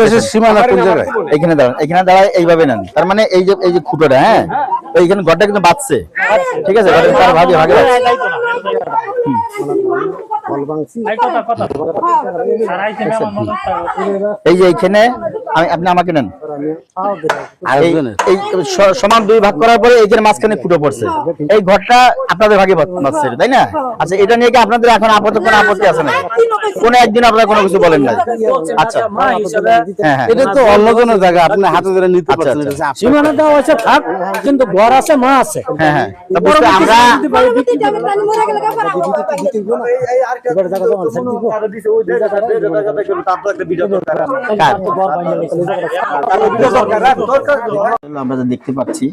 দেশের সীমানা কোন জায়গায়? এখানে দাঁড়ান এখানে দাঁড়ায় এইভাবে নেন। তার মানে এই যে এই যে খুঁটোটা হ্যাঁ? এইখানে ঘরটা কিন্তু বাঁচছে ঠিক আছে তার ভাগে ভাগে এই যে এইখানে আপনি আমাকে নেন। এই- সমান দুই ভাগ করার পরে এইখানে মাঝখানে ফুটো পড়ছে এই ঘরটা আপনাদের ভাগে বাঁচছে তাই না আচ্ছা এটা নিয়ে কি আপনাদের এখন আপাতত কোনো আপত্তি আছে না কোনো একদিন আপনারা কোনো কিছু বলেন না আচ্ছা হ্যাঁ হ্যাঁ এটা তো অন্যজনের জায়গা আপনি হাতে ধরে নিতে আচ্ছা, পারছেন আচ্ছা। সীমানা দেওয়া হয়েছে থাক কিন্তু ঘর আছে মা আছে হ্যাঁ হ্যাঁ আমরা কার? আমরা যা দেখতে পাচ্ছি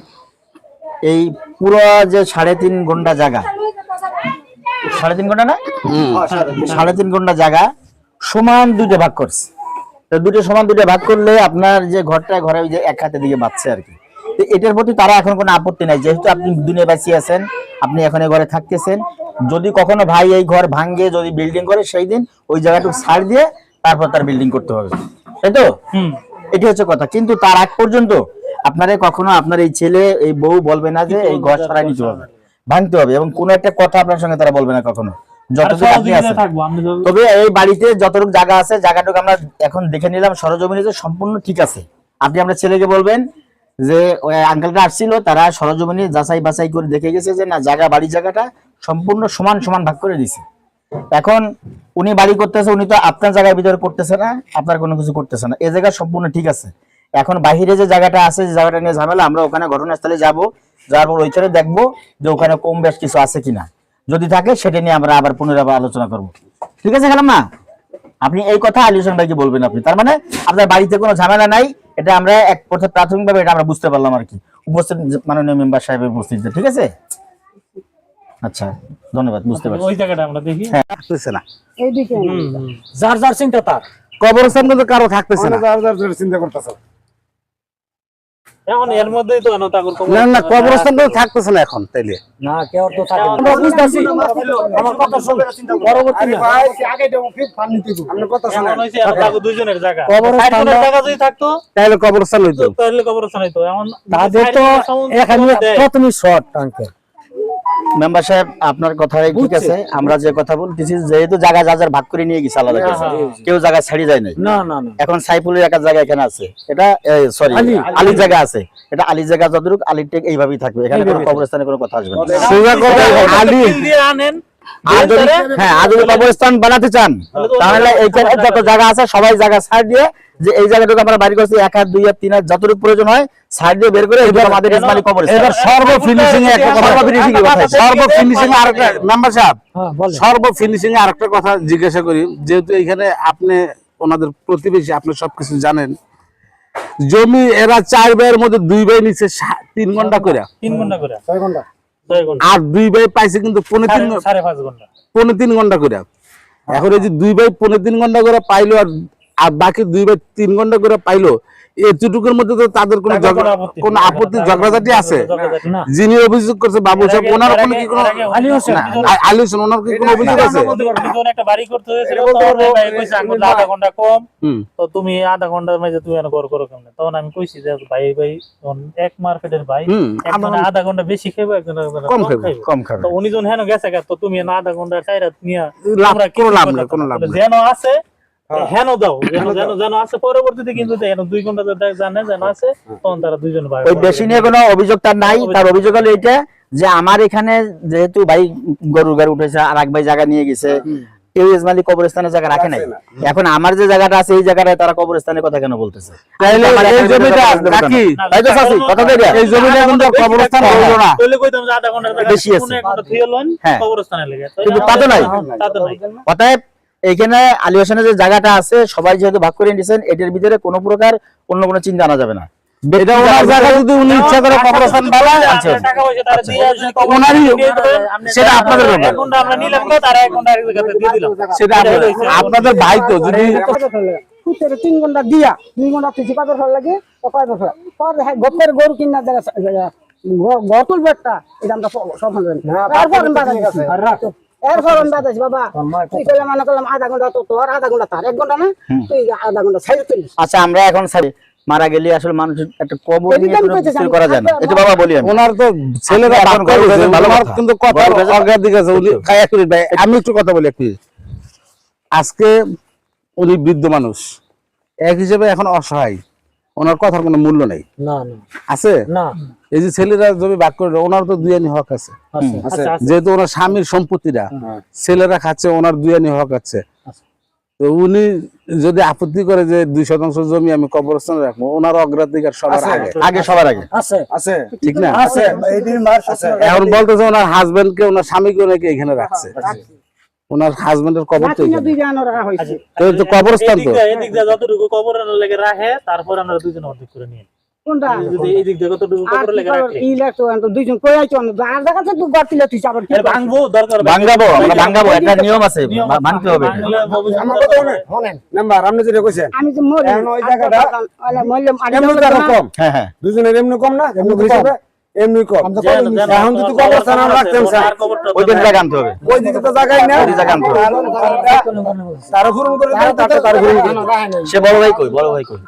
এই পুরো যে সাড়ে তিন ঘণ্টা জায়গা সাড়ে তিন ঘণ্টা না? সাড়ে তিন ঘণ্টা। জায়গা সমান দুইটা ভাগ করছে। তো দুটো সমান দুইটা ভাগ করলে আপনার যে ঘরটা ঘরে ওই যে এক হাতে দিকে বাঁচছে আর কি। তো এটার প্রতি তারা এখন কোনো আপত্তি নাই যেহেতু আপনি দুনিয়া বাঁচিয়ে আছেন আপনি এখন এই ঘরে থাকতেছেন। যদি কখনো ভাই এই ঘর ভাঙ্গে যদি বিল্ডিং করে সেই দিন ওই জায়গাটুকু ছাড় দিয়ে তারপর তার বিল্ডিং করতে হবে। তাই তো? এটি হচ্ছে কথা। কিন্তু তার আগ পর্যন্ত আপনারা কখনো আপনার এই ছেলে এই বউ বলবে না যে এই ঘর সরাই নিতে হবে। ভাঙতে হবে এবং কোনো একটা কথা আপনার সঙ্গে তারা বলবে না কখনো। তবে এই বাড়িতে যতটুকু জায়গা আছে জায়গাটুকু আমরা এখন দেখে নিলাম সরজমিনে যে সম্পূর্ণ ঠিক আছে। আপনি আপনার ছেলেকে বলবেন যে ওই আঙ্কেলটা আসছিল তারা সরজমিনে যাচাই বাছাই করে দেখে গেছে যে না জায়গা বাড়ি জায়গাটা সম্পূর্ণ সমান সমান ভাগ করে দিছে এখন উনি বাড়ি করতেছে, উনি তো আপনার জায়গার ভিতরে করতেছে না, আপনার কোনো কিছু করতেছে না। এই জায়গা সম্পূর্ণ ঠিক আছে। এখন বাহিরে যে জায়গাটা আছে, যে জায়গাটা নিয়ে ঝামেলা, আমরা ওখানে ঘটনাস্থলে যাব, যাওয়ার পর ওইখানে দেখব যে ওখানে কম বেশ কিছু আছে কিনা। যদি থাকে, সেটা নিয়ে আমরা আবার পুনরায় আবার আলোচনা করব। ঠিক আছে খেলাম না আপনি এই কথা আলী হোসেন ভাইকে বলবেন আপনি। তার মানে আপনার বাড়িতে কোনো ঝামেলা নাই, এটা আমরা এক কথা প্রাথমিকভাবে এটা আমরা বুঝতে পারলাম আর কি। উপস্থিত মাননীয় মেম্বার সাহেবের উপস্থিতিতে, ঠিক আছে? আচ্ছা ধন্যবাদ বুঝতে পারছি। ওই জায়গাটা আমরা দেখি। থাকতেছে না। যার যার চিন্তা তার। কবরস্থান কিন্তু কারও থাকতেছে না। এখন এর মধ্যেই তো এনো কবর। না না কবরস্থান কিন্তু থাকতেছে না এখন তাইলে। না কেউ তো থাকে না। আমরা বুঝতেছি আমার কথা শুন পরবর্তী না। এখন হইছে এনো তাগর দুইজনের জায়গা। কবরস্থান সাইড কোণের না- জায়গা যদি থাকতো তাইলে কবরস্থান হইতো। তাহলে কবরস্থান হইতো। এখন তাদের তো এখানে প্রথমে শর্ট আঙ্কেল। মেম্বার সাহেব আপনার কথা ঠিক আছে আমরা যে কথা বলতেছি যেহেতু জায়গা যার ভাগ করে নিয়ে গেছে আলাদা কেউ জায়গা ছাড়ি যায় নাই এখন সাইফুলের একটা জায়গা এখানে আছে এটা সরি আলী। জায়গা আছে এটা আলী জায়গা যতটুকু আলির টেক এইভাবেই থাকবে এখানে কোনো কবরস্থানে কোনো কথা আসবে না আলী আনেন হ্যাঁ আর যদি কবরস্থান বানাতে চান তাহলে এইখানে যত জায়গা আছে সবাই জায়গা ছাড় দিয়ে যে এই জায়গাটুকু আমরা বাড়ি করছি এক হাত দুই হাত তিন হাত যতটুকু প্রয়োজন হয় ছাড় দিয়ে বের করে এবার আমাদের ইসমাইলি কবরস্থান। এবার সর্ব ফিনিশিং এ একটা কথা সর্ব finishing সর্ব ফিনিশিং আরেকটা মেম্বার সাহেব হ্যাঁ সর্ব ফিনিশিং আরেকটা কথা জিজ্ঞাসা করি যেহেতু এখানে আপনি ওনাদের প্রতিবেশী আপনি সবকিছু জানেন। জমি এরা চার ভাইয়ের মধ্যে দুই ভাই নিচ্ছে তিন ঘণ্টা করে তিন ঘণ্টা করে ছয় ঘণ্টা। আর দুই ভাই পাইছে কিন্তু পনেরো তিন ঘণ্টা। পনেরো তিন ঘণ্টা করে। এখন এই যে দুই ভাই পনেরো তিন ঘণ্টা করে পাইলো আর আর বাকি দুই ভাই তিন ঘণ্টা করে পাইলো এতটুকুর মধ্যে তো তাদের কোনো কোনো আপত্তি ঝগড়াঝাটি আছে যিনি অভিযোগ করছে বাবু সাহেব ওনার কোনো কি কোনো আলী হোসেন। ওনার কি কোনো অভিযোগ আছে একটা বাড়ি করতে আঙ্গুল আধা ঘণ্টা কম তো তুমি আধা ঘণ্টার মাঝে তুমি করো কেমনে তখন আমি কইছি যে ভাই ভাই এক মার্কেটের ভাই আধা ঘণ্টা বেশি খাইবো একজনে কম কম খাইবো, খাইবো কম খাবে তো উনি যখন হেন গেছে তো তুমি না আধা ঘণ্টা চাইরা নিয়া লাভ কোনো লাভ নেই কোনো লাভ যেন আছে হেন দাও যেন যেন আছে পরবর্তীতে কিন্তু দুই ঘণ্টা জানে যেন আছে তখন তারা দুইজন ভাই ওই বেশি নিয়ে কোনো অভিযোগ তার নাই। তার অভিযোগ হলো এটা যে আমার এখানে যেহেতু ভাই গরুর গাড়ি উঠেছে আর এক ভাই জায়গা নিয়ে গেছে কেউ ইসমাইলি জায়গা রাখে নাই। এখন আমার যে জায়গাটা আছে এই জায়গাটায় তারা কবরস্থানের কথা কেন বলতেছে? তাইলে আমার এই জমিটা কবরস্থান দেবো কেন? নাকি তাই তো চাচি, কথা তো এই জমিটা কিন্তু কবরস্থান হলো না। কইলে কইতাম যে আধা ঘণ্টার বেশি আছে। কোনো এক ঘণ্টা থুয়ে লন হ্যাঁ। কবরস্থানে লেগে। কিন্তু এটা তা তো নাই। তা তো নাই। অতএব এখানে আলী হোসেনের যে জায়গাটা আছে সবাই যেহেতু ভাগ করে নিয়েছেন এটার ভিতরে কোনো প্রকার অন্য কোনো চিন্তা আনা যাবে না। এটা ওনার জায়গা যদি উনি ইচ্ছা করে কবরস্থান বানায় আচ্ছা। টাকা পয়সা তারা দিয়ে আসলে কবর ওনারই দিয়ে দেবেন। সেটা আপনাদের ব্যাপার। এক ঘণ্টা আমরা নিলাম না তারা এক ঘণ্টা আরেক জায়গাতে দিয়ে দিলাম। সেটা আপনাদের আপনাদের ভাই তো যদি কুত্তের তিন ঘণ্টা দিয়া তিন ঘণ্টা পিছিয়ে কত ফেলা লাগে কয় বছর? পর হ্যাঁ গরু কিনা দেখা ঘর তুলবে একটা এটা আমরা সব বাতাস বাবা তুই কইলে মনে করলাম আধা ঘণ্টা তো তোর আধা ঘণ্টা তার এক ঘণ্টা না? তুই আধা ঘণ্টা সাইড আচ্ছা আমরা এখন সারি- মারা গেলে আসলে মানুষের একটা কবর নিয়ে করা যায় না। এটা বাবা বলি আমি। ওনার তো ছেলেরা ভালো কিন্তু কথা দিকে আছে উনি খায়া করি ভাই আমি একটু কথা বলি একটু আজকে উনি বৃদ্ধ মানুষ। এক হিসেবে এখন অসহায়। ওনার কথার কোনো মূল্য নেই। না না। আছে? এই যে ছেলেরা জমি ভাগ করে ওনার তো দুই আনি হক আছে। আচ্ছা। যেহেতু ওনার স্বামীর সম্পত্তিটা ছেলেরা খাচ্ছে ওনার দুই আনি হক আছে। তো উনি যদি আপত্তি করে যে দুই শতাংশ জমি আমি কবরস্থানে রাখব ওনার অগ্রাধিকার সবার আগে। আগে সবার আগে? আছে। আছে? ঠিক না? আছে। আছে। এখন বলতেছে ওনার হাজবেন্ড কে ওনার স্বামীকে নাকি এখানে রাখছে। ওনার হাজবেন্ডের কবর তো রাখি না দুই জানো রাখা হয়েছে। তো এই তো কবরস্থান তো। এদিক দিয়ে- দিয়ে যতটুকু কবর লেগে রাখে তারপর আমরা দুজন অর্ধেক করে নিয়ে কোনটা? যদি এই দিক দিয়ে কতটুকু কবর কি লেগে করব, ই লাগতো তো দুইজন কই আইছো? আর দেখা যাচ্ছে তুই গড়তিলে তুই আবার কি ভাঙবো দরকার হবে। আমরা ভাঙ্গাবো একটা নিয়ম আছে নিয়ম হবে। এটা। ভাঙলে ভবিষ্যতে আমার নাম্বার আপনি যেটা কইছেন। আমি তো মরি এখন জায়গাটা- কথা- ওলা মরলাম, আর এমনি মরলাম জায়গা না। কম। হ্যাঁ হ্যাঁ। দুজনের এমনি কম না? এমনি কম। এখন তো কবরস্থান স্যার। ওই দিন জায়গা আনতে হবে। ওই দিকে তো জায়গাই না। ওই জায়গা আনতে হবে। তারা পূরণ করে দেয় তারপর তারা পূরণ করে সে বড় ভাই কই বড় ভাই কই?